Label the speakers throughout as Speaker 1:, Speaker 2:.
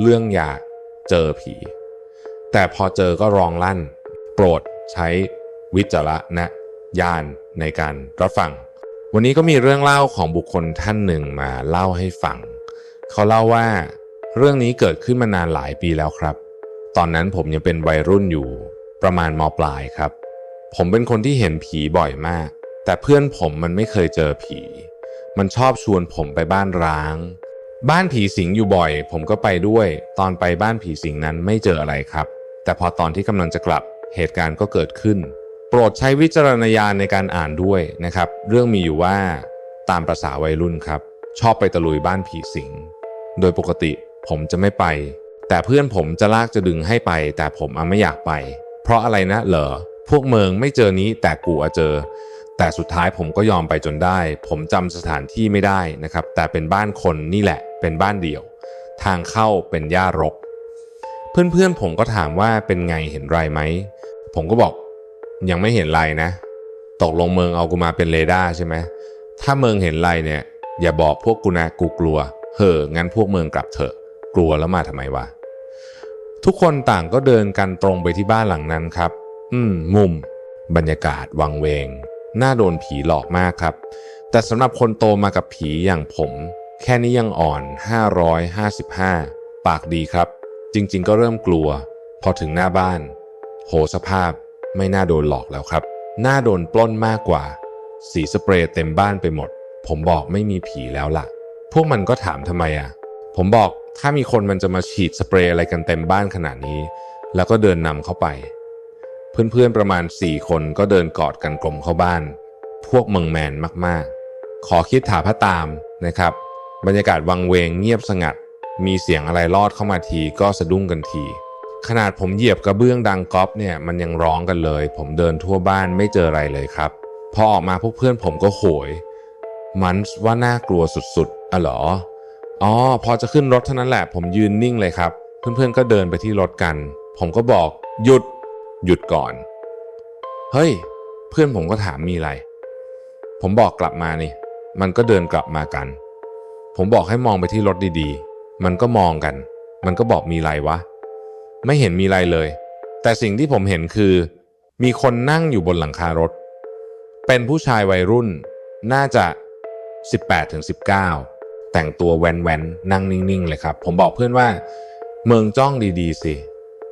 Speaker 1: เรื่องอยากเจอผี แต่พอเจอก็ร้องลั่น โปรดใช้วิจารณญาณในการรับฟัง วันนี้ก็มีเรื่องเล่าของบุคคลท่านหนึ่งมาเล่าให้ฟัง เขาเล่าว่าเรื่องนี้เกิดขึ้นมานานหลายปีแล้วครับ ตอนนั้นผมยังเป็นวัยรุ่นอยู่ประมาณมปลายครับ ผมเป็นคนที่เห็นผีบ่อยมาก แต่เพื่อนผมมันไม่เคยเจอผี มันชอบชวนผมไปบ้านร้าง บ้านผีสิงอยู่บ่อย ผมก็ไปด้วย ตอนไปบ้านผีสิงนั้นไม่เจออะไรครับ แต่พอตอนที่กำลังจะกลับเหตุการณ์ก็เกิดขึ้น โปรดใช้วิจารณญาณในการอ่านด้วยนะครับ เรื่องมีอยู่ว่าตามประษาวัยรุ่นครับ ชอบไปตะลุยบ้านผีสิง โดยปกติผมจะไม่ไป แต่เพื่อนผมจะลากจะดึงให้ไป แต่ผมอะไม่อยากไป เพราะอะไรนะเหรอพวกเมืองไม่เจอนี้แต่กูอะเจอ แต่สุดท้ายผมก็ยอมไปจนได้ ผมจำสถานที่ไม่ได้นะครับ แต่เป็นบ้านคนนี่แหละ เป็นบ้านเดี่ยว ทางเข้าเป็นหญ้ารก เพื่อนๆผมก็ถามว่าเป็นไงเห็นไรไหม ผมก็บอกยังไม่เห็นไรนะ ตกลงเมืองเอากูมาเป็นเรดาร์ใช่ไหมถ้าเมืองเห็นไรเนี่ยอย่าบอกพวกกูนะกูกลัวเห่องั้นพวกเมืองกลับเถอะกลัวแล้วมาทำไมวะทุกคนต่างก็เดินกันตรงไปที่บ้านหลังนั้นครับ อืม มุม บรรยากาศวังเวง น่าโดนผีหลอกมากครับ แต่สำหรับคนโตมากับผีอย่างผม แค่นี้ยังอ่อน 555 ปากดีครับ จริง ๆ ก็เริ่มกลัว พอถึงหน้าบ้าน โหสภาพไม่น่าโดนหลอกแล้วครับ น่าโดนปล้นมากกว่า สีสเปรย์เต็มบ้านไปหมด ผมบอกไม่มีผีแล้วล่ะ พวกมันก็ถามทำไมอะ ผมบอกถ้ามีคนมันจะมาฉีดสเปรย์อะไรกันเต็มบ้านขนาดนี้ แล้วก็เดินนำเข้าไป เพื่อนๆประมาณ 4 คนก็เดินกอดกันกลมเข้าบ้าน พวกเมืองแมนมากๆ ขอคิดถาพระตามนะครับ บรรยากาศวังเวงเงียบสงัด มีเสียงอะไรลอดเข้ามาทีก็สะดุ้งกันที ขนาดผมเหยียบกระเบื้องดังก๊อปเนี่ยมันยังร้องกันเลย ผมเดินทั่วบ้านไม่เจออะไรเลยครับ พอออกมาพวกเพื่อนผมก็โหย มันว่าน่ากลัวสุดๆอะเหรออ๋อพอจะขึ้นรถเท่านั้นแหละ ผมยืนนิ่งเลยครับ เพื่อนๆก็เดินไปที่รถกัน ผมก็บอก หยุด หยุดก่อน เฮ้ย เพื่อนผมก็ถามมีอะไร ผมบอกกลับมานี่ มันก็เดินกลับมากัน ผมบอกให้มองไปที่รถดีๆ มันก็มองกัน มันก็บอกมีไรวะ ไม่เห็นมีไรเลย แต่สิ่งที่ผมเห็นคือ มีคนนั่งอยู่บนหลังคารถ เป็นผู้ชายวัยรุ่น น่าจะ 18-19 แต่งตัวแวนๆ นั่งนิ่งๆ เลยครับ ผมบอกเพื่อนว่า เมืองจ้องดีๆ สิ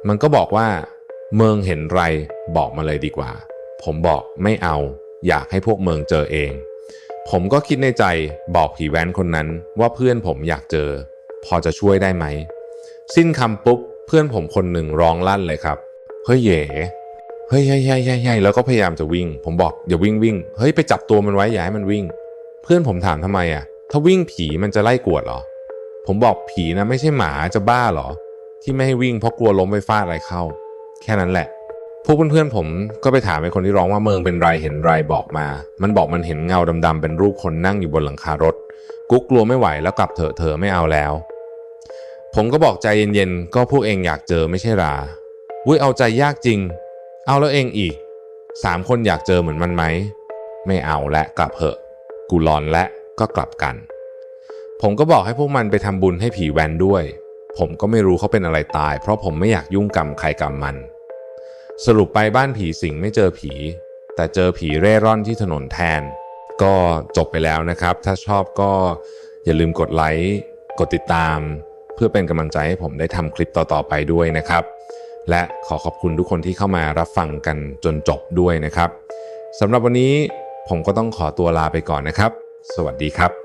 Speaker 1: มันก็บอกว่า เมืองเห็นไรบอกมาเลยดีกว่า ผมบอกไม่เอา อยากให้พวกเมืองเจอเอง ผมก็คิดในใจบอกผีแว้นคนนั้นว่าเพื่อนผมอยากเจอ พอจะช่วยได้ไหม สิ้นคำปุ๊บเพื่อนผมคนหนึ่งร้องลั่นเลยครับ เฮ้ยเย่เฮ้ยเฮ้ยเฮ้ยเฮ้ยเฮ้ยแล้วก็พยายามจะวิ่ง ผมบอกอย่าวิ่งวิ่งเฮ้ยไปจับตัวมันไว้อย่าให้มันวิ่ง เพื่อนผมถามทำไมอะ ถ้าวิ่งผีมันจะไล่กวดเหรอ ผมบอกผีนะไม่ใช่หมาจะบ้าเหรอ ที่ไม่ให้วิ่งเพราะกลัวล้มไปฟาดอะไรเข้า แค่นั้นแหละ พวกเพื่อนๆผมก็ไปถามไอ้คนที่ร้องว่าเมืองเป็นไรเห็นไรบอกมา มันบอกมันเห็นเงาดำๆเป็นรูปคนนั่งอยู่บนหลังคารถ กุ๊กกลัวไม่ไหวแล้วกลับเถอะเธอไม่เอาแล้ว ผมก็บอกใจเย็นๆก็พวกเองอยากเจอไม่ใช่ราวุ้ยเอาใจยากจริง เอาแล้วเองอีกสามคนอยากเจอเหมือนมันไหม ไม่เอาและกลับเถอะ กูรอนและก็กลับกัน ผมก็บอกให้พวกมันไปทำบุญให้ผีแวนด้วย ผมก็ไม่รู้เขาเป็นอะไรตาย เพราะผมไม่อยากยุ่งกรรมใครกรรมมัน สรุปไปบ้านผีสิงไม่เจอผี แต่เจอผีเร่ร่อนที่ถนนแทน ก็จบไปแล้วนะครับ ถ้าชอบก็อย่าลืมกดไลค์กดติดตาม เพื่อเป็นกำลังใจให้ผมได้ทำคลิปต่อๆไปด้วยนะครับ และขอขอบคุณทุกคนที่เข้ามารับฟังกันจนจบด้วยนะครับสำหรับวันนี้ผมก็ต้องขอตัวลาไปก่อนนะครับ สวัสดีครับ